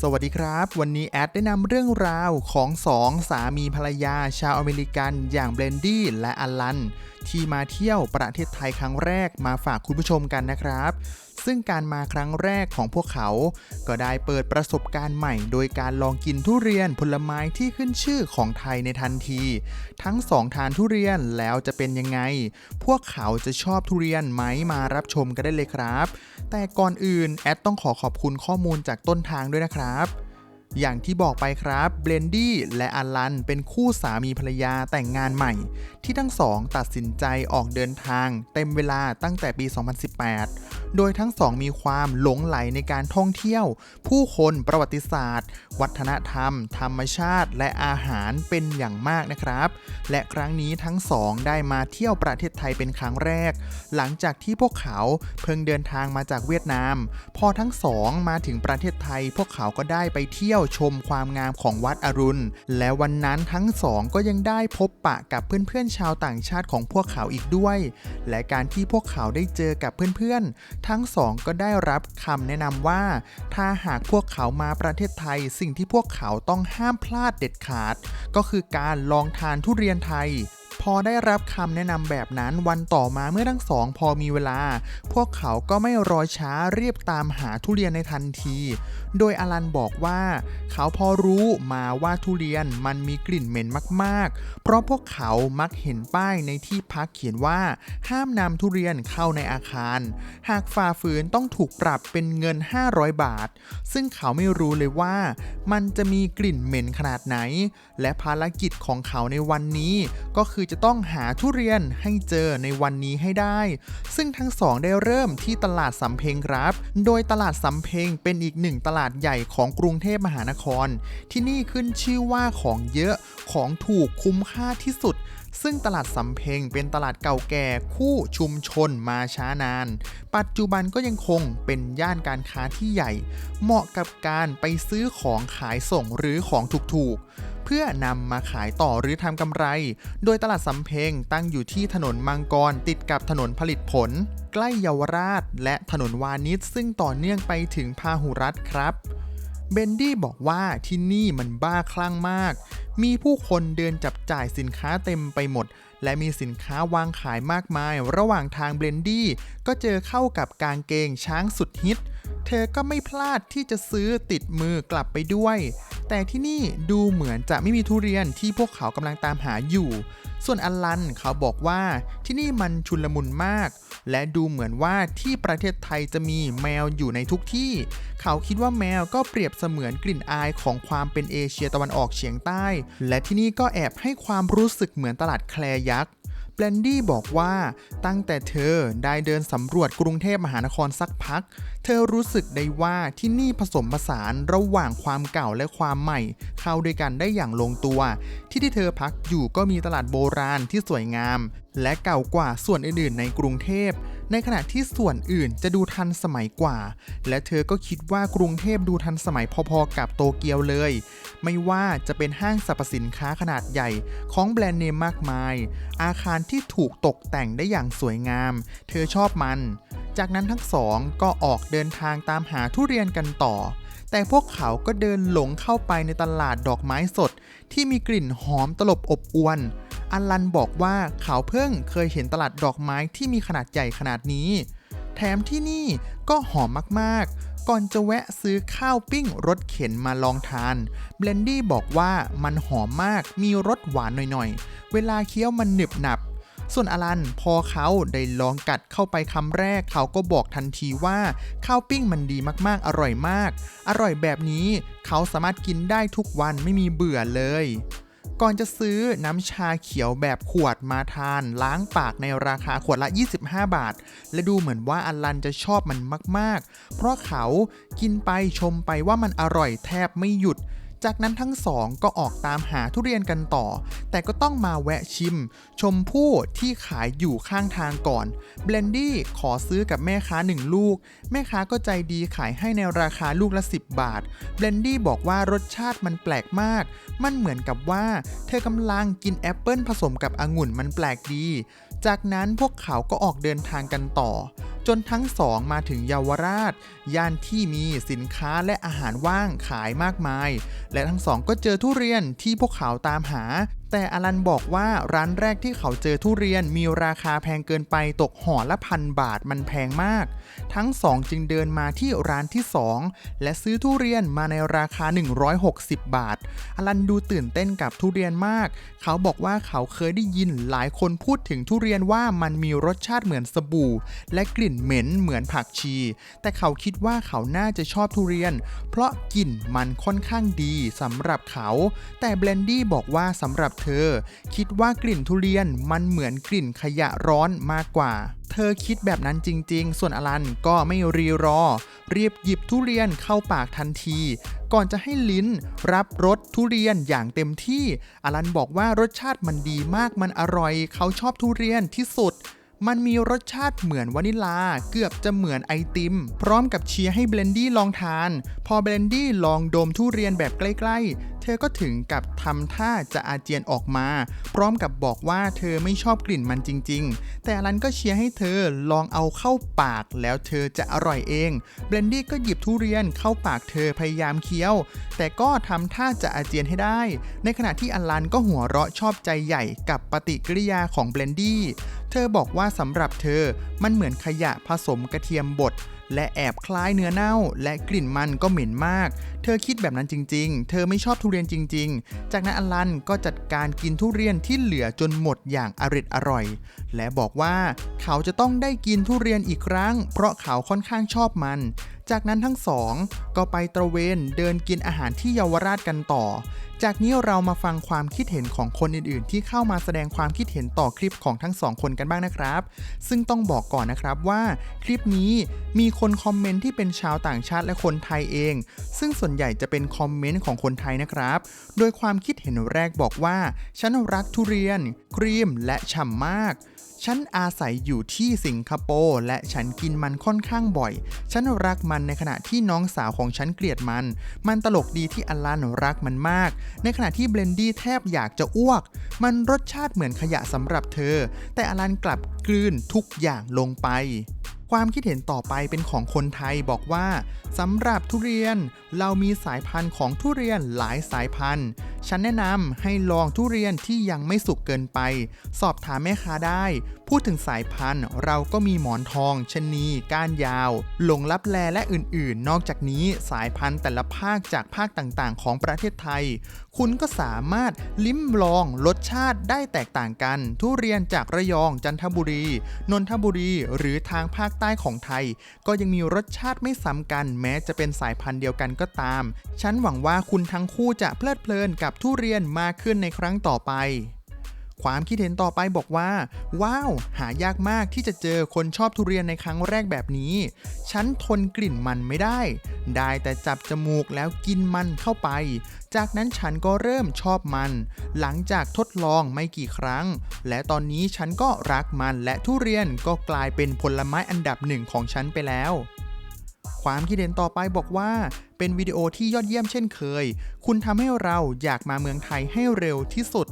สวัสดีครับ วันนี้แอดได้นำเรื่องราวของสองสามีภรรยาชาวอเมริกันอย่างเบรนดี้และอัลลัน ที่มาเที่ยวประเทศไทยครั้งแรกมาฝากคุณผู้ชมกันนะครับ ซึ่งการมาครั้งแรกของพวกเขา ก็ได้เปิดประสบการณ์ใหม่ โดยการลองกินทุเรียนผลไม้ที่ขึ้นชื่อของไทยในทันที ทั้งสองทานทุเรียนแล้วจะเป็นยังไง พวกเขาจะชอบทุเรียนไหมมารับชมกันได้เลยครับ แต่ก่อนอื่นแอดต้องขอขอบคุณข้อมูลจากต้นทางด้วยนะครับอย่างที่บอกไปครับ เบลนดี้และอลันเป็นคู่สามีภรรยาแต่งงานใหม่ ที่ทั้งสองตัดสินใจออกเดินทาง เต็มเวลาตั้งแต่ปี 2018 โดยทั้งสองมีความหลงไหลในการท่องเที่ยว ผู้คนประวัติศาสตร์ วัฒนธรรม ธรรมชาติ และอาหารเป็นอย่างมากนะครับ และครั้งนี้ทั้งสองได้มาเที่ยวประเทศไทยเป็นครั้งแรก หลังจากที่พวกเขาเพิ่งเดินทางมาจากเวียดนาม พอทั้งสองมาถึงประเทศไทย พวกเขาก็ได้ไปเที่ยวชมความงามของวัดอรุณ และวันนั้นทั้งสองก็ยังได้พบปะกับเพื่อนๆชาวต่างชาติของพวกเขาอีกด้วย และการที่พวกเขาได้เจอกับเพื่อนๆทั้งสองก็ได้รับคำแนะนำว่า ถ้าหากพวกเขามาประเทศไทย สิ่งที่พวกเขาต้องห้ามพลาดเด็ดขาด ก็คือการลองทานทุเรียนไทย พอได้รับคำแนะนำแบบนั้นวันต่อมาเมื่อทั้งสองพอมีเวลา พวกเขาก็ไม่รอช้าเรียบตามหาทุเรียนในทันที โดยอลันบอกว่า เขาพอรู้มาว่าทุเรียนมันมีกลิ่นเหม็นมากๆ เพราะพวกเขามักเห็นป้ายในที่พักเขียนว่า ห้ามนำทุเรียนเข้าในอาคาร หากฝ่าฝืนต้องถูกปรับเป็นเงิน 500 บาท ซึ่งเขาไม่รู้เลยว่า มันจะมีกลิ่นเหม็นขนาดไหน และภารกิจของเขาในวันนี้ก็คือจะต้องหาทุเรียนให้เจอในวันนี้ให้ได้ ซึ่งทั้งสองได้เริ่มที่ตลาดสำเพ็งครับ โดยตลาดสำเพ็งเป็นอีกหนึ่งตลาดใหญ่ของกรุงเทพมหานคร ที่นี่ขึ้นชื่อว่าของเยอะของถูกคุ้มค่าที่สุดซึ่งตลาดสำเพ็งเป็นตลาดเก่าแก่คู่ชุมชนมาช้านาน ปัจจุบันก็ยังคงเป็นย่านการค้าที่ใหญ่ เหมาะกับการไปซื้อของขายส่งหรือของถูกๆ เพื่อนำมาขายต่อหรือทำกำไร โดยตลาดสำเพ็งตั้งอยู่ที่ถนนมังกรติดกับถนนผลิตผล ใกล้เยาวราช และถนนวานิชซึ่งต่อเนื่องไปถึงพาหุรัตครับเบนดี้บอกว่าที่นี่มันบ้าคลั่งมาก มีผู้คนเดินจับจ่ายสินค้าเต็มไปหมด และมีสินค้าวางขายมากมาย ระหว่างทางเบนดี้ก็เจอเข้ากับกางเกงช้างสุดฮิต เธอก็ไม่พลาดที่จะซื้อติดมือกลับไปด้วย แต่ที่นี่ดูเหมือนจะไม่มีทุเรียนที่พวกเขากำลังตามหาอยู่ ส่วนอลันเขาบอกว่าที่นี่มันชุลมุนมาก และดูเหมือนว่าที่ประเทศไทยจะมีแมวอยู่ในทุกที่ เขาคิดว่าแมวก็เปรียบเสมือนกลิ่นอายของความเป็นเอเชียตะวันออกเฉียงใต้ และที่นี่ก็แอบให้ความรู้สึกเหมือนตลาดแคลยักษ์ แบลนดี้บอกว่าตั้งแต่เธอได้เดินสำรวจกรุงเทพมหานครสักพัก เธอรู้สึกได้ว่าที่นี่ผสมผสานระหว่างความเก่าและความใหม่ เข้าด้วยกันได้อย่างลงตัว ที่ที่เธอพักอยู่ก็มีตลาดโบราณที่สวยงาม และเก่ากว่าส่วนอื่นๆในกรุงเทพ ในขณะที่ส่วนอื่นจะดูทันสมัยกว่า และเธอก็คิดว่ากรุงเทพดูทันสมัยพอๆกับโตเกียวเลย ไม่ว่าจะเป็นห้างสรรพสินค้าขนาดใหญ่ของแบรนด์เนมมากมาย อาคารที่ถูกตกแต่งได้อย่างสวยงาม เธอชอบมัน จากนั้นทั้งสองก็ออกเดินทางตามหาทุเรียนกันต่อแต่พวกเขาก็เดินหลงเข้าไปในตลาดดอกไม้สด ที่มีกลิ่นหอมตลบอบอวน อลันบอกว่าเขาเพิ่งเคยเห็นตลาดดอกไม้ที่มีขนาดใหญ่ขนาดนี้ แถมที่นี่ก็หอมมากๆ ก่อนจะแวะซื้อข้าวปิ้งรสเข็นมาลองทาน เบลนดี้บอกว่ามันหอมมากมีรสหวานหน่อยๆ เวลาเคี้ยวมันหนึบหนับ ส่วนอลันพอเขาได้ลองกัดเข้าไปคำแรก เขาก็บอกทันทีว่าข้าวปิ้งมันดีมากๆ อร่อยมาก อร่อยแบบนี้เขาสามารถกินได้ทุกวันไม่มีเบื่อเลย ก่อนจะซื้อน้ำชาเขียวแบบขวดมาทาน ล้างปากในราคาขวดละ 25 บาท และดูเหมือนว่าอลันจะชอบมันมาก ๆ เพราะเขากินไปชมไปว่ามันอร่อยแทบไม่หยุด จากนั้นทั้งสองก็ออกตามหาทุเรียนกันต่อ แต่ก็ต้องมาแวะชิม ชมพู่ที่ขายอยู่ข้างทางก่อนเบลนดี้ขอซื้อกับแม่ค้าหนึ่งลูก แม่ค้าก็ใจดีขายให้ในราคาลูกละ 10 บาทเบลนดี้บอกว่ารสชาติมันแปลกมาก มันเหมือนกับว่า เธอกำลังกินแอปเปิลผสมกับองุ่นมันแปลกดี จากนั้นพวกเขาก็ออกเดินทางกันต่อ จนทั้งสองมาถึงเยาวราช ย่านที่มีสินค้าและอาหารว่างขายมากมาย และทั้งสองก็เจอทุเรียนที่พวกเขาตามหา แต่อลันบอกว่าร้านแรกที่เขาเจอทุเรียนมีราคาแพงเกินไปตกห่อละพันบาทมันแพงมาก ทั้งสองจึงเดินมาที่ร้านที่สองและซื้อทุเรียนมาในราคา 160 บาท อลันดูตื่นเต้นกับทุเรียนมาก เขาบอกว่าเขาเคยได้ยินหลายคนพูดถึงทุเรียนว่ามันมีรสชาติเหมือนสบู่ และกลิ่นเหม็นเหมือนผักชี แต่เขาคิดว่าเขาน่าจะชอบทุเรียน เพราะกลิ่นมันค่อนข้างดีสำหรับเขา แต่เบลนดี้บอกว่าสำหรับเธอ คิดว่ากลิ่นทุเรียนมันเหมือนกลิ่นขยะร้อนมากกว่า เธอคิดแบบนั้นจริง ๆ ส่วนอลันก็ไม่รีรอเรียบหยิบทุเรียนเข้าปากทันที ก่อนจะให้ลิ้นรับรสทุเรียนอย่างเต็มที่ อลันบอกว่ารสชาติมันดีมากมันอร่อย เขาชอบทุเรียนที่สุด มันมีรสชาติเหมือนวานิลา เกือบจะเหมือนไอติม พร้อมกับเชียร์ให้เบลนดี้ลองทาน พอเบลนดี้ลองดมทุเรียนแบบใกล้ๆ เธอก็ถึงกับทำท่าจะอาเจียนออกมา พร้อมกับบอกว่าเธอไม่ชอบกลิ่นมันจริง ๆ แต่อลันก็เชียร์ให้เธอลองเอาเข้าปากแล้วเธอจะอร่อยเอง เบลนดี้ก็หยิบทุเรียนเข้าปากเธอพยายามเคี้ยว แต่ก็ทำท่าจะอาเจียนให้ได้ ในขณะที่อลันก็หัวเราะชอบใจใหญ่กับปฏิกิริยาของเบลนดี้ เธอบอกว่าสำหรับเธอมันเหมือนขยะผสมกระเทียมบดและแอบคล้ายเนื้อเน่า และกลิ่นมันก็เหม็นมาก เธอคิดแบบนั้นจริง ๆ เธอไม่ชอบทุเรียนจริง ๆ จากนั้นอลันก็จัดการกินทุเรียนที่เหลือจนหมดอย่างอริดอร่อย และบอกว่าเขาจะต้องได้กินทุเรียนอีกครั้ง เพราะเขาค่อนข้างชอบมัน จากนั้นทั้งสองก็ไปตระเวนเดินกินอาหารที่เยาวราชกันต่อ จากนี้เรามาฟังความคิดเห็นของคนอื่นๆ ที่เข้ามาแสดงความคิดเห็นต่อคลิปของทั้งสองคนกันบ้างนะครับ ซึ่งต้องบอกก่อนนะครับว่าคลิปนี้มีคนคอมเมนต์ที่เป็นชาวต่างชาติและคนไทยเอง ซึ่งส่วนใหญ่จะเป็นคอมเมนต์ของคนไทยนะครับ โดยความคิดเห็นแรกบอกว่า ฉันรักทุเรียน ครีมและฉ่ำมาก ฉันอาศัยอยู่ที่สิงคโปร์และฉันกินมันค่อนข้างบ่อย ฉันรักมันในขณะที่น้องสาวของฉันเกลียดมัน มันตลกดีที่อลันรักมันมาก ในขณะที่เบลนดี้แทบอยากจะอ้วก มันรสชาติเหมือนขยะสำหรับเธอ แต่อลันกลับกลืนทุกอย่างลงไปความคิดเห็นต่อไปเป็นของคนไทยบอกว่าสำหรับทุเรียนเรามีสายพันธุ์ของทุเรียนหลายสายพันธุ์ ฉันแนะนำให้ลองทุเรียนที่ยังไม่สุกเกินไป สอบถามแม่ค้าได้ พูดถึงสายพันธุ์เราก็มีหมอนทองชะนีก้านยาว หลงลับแลและอื่นๆ นอกจากนี้สายพันธุ์แต่ละภาคจากภาคต่างๆ ของประเทศไทย คุณก็สามารถลิ้มลองรสชาติได้แตกต่างกัน ทุเรียนจากระยองจันทบุรี นนทบุรีหรือทางภาคใต้ของไทย ก็ยังมีรสชาติไม่ซ้ำกัน แม้จะเป็นสายพันธุ์เดียวกันก็ตาม ฉันหวังว่าคุณทั้งคู่จะเพลิดเพลินกับกับทุเรียนมากขึ้นในครั้งต่อไป ความคิดเห็นต่อไปบอกว่า ว้าว หายากมากที่จะเจอคนชอบทุเรียนในครั้งแรกแบบนี้ ฉันทนกลิ่นมันไม่ได้ ได้แต่จับจมูกแล้วกินมันเข้าไป จากนั้นฉันก็เริ่มชอบมัน หลังจากทดลองไม่กี่ครั้ง และตอนนี้ฉันก็รักมันและทุเรียนก็กลายเป็นผลไม้อันดับหนึ่งของฉันไปแล้ว ความคิดเห็นต่อไปบอกว่า เป็นวิดีโอที่ยอดเยี่ยมเช่นเคย คุณทำให้เราอยากมาเมืองไทยให้เร็วที่สุด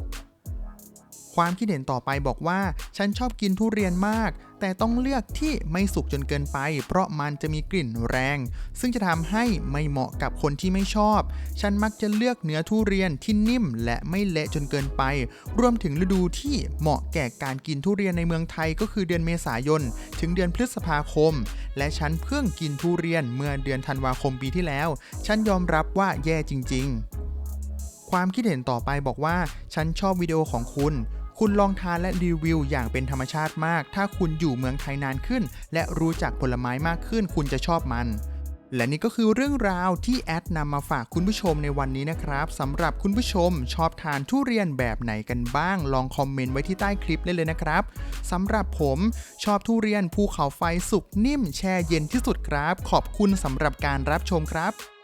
ความคิดเห็นต่อไปบอกว่า ฉันชอบกินทุเรียนมาก แต่ต้องเลือกที่ไม่สุกจนเกินไป เพราะมันจะมีกลิ่นแรง ซึ่งจะทำให้ไม่เหมาะกับคนที่ไม่ชอบ ฉันมักจะเลือกเนื้อทุเรียนที่นิ่มและไม่เละจนเกินไป รวมถึงฤดูที่เหมาะแก่การกินทุเรียนในเมืองไทยก็คือเดือนเมษายน ถึงเดือนพฤษภาคม และฉันเพิ่งกินทุเรียนเมื่อเดือนธันวาคมปีที่แล้ว ฉันยอมรับว่าแย่จริง ๆ ความคิดเห็นต่อไปบอกว่า ฉันชอบวิดีโอของคุณ คุณลองทานและรีวิวอย่างเป็นธรรมชาติมาก ถ้าคุณอยู่เมืองไทยนานขึ้น และรู้จักผลไม้มากขึ้น คุณจะชอบมัน และนี่ก็คือเรื่องราวที่แอดนำมาฝากคุณผู้ชมในวันนี้นะครับสำหรับคุณผู้ชมชอบทานทุเรียนแบบไหนกันบ้าง ลองคอมเมนต์ไว้ที่ใต้คลิปได้เลยนะครับสำหรับผมชอบทุเรียนภูเขาไฟสุกนิ่มแช่เย็นที่สุดครับ ขอบคุณสำหรับการรับชมครับ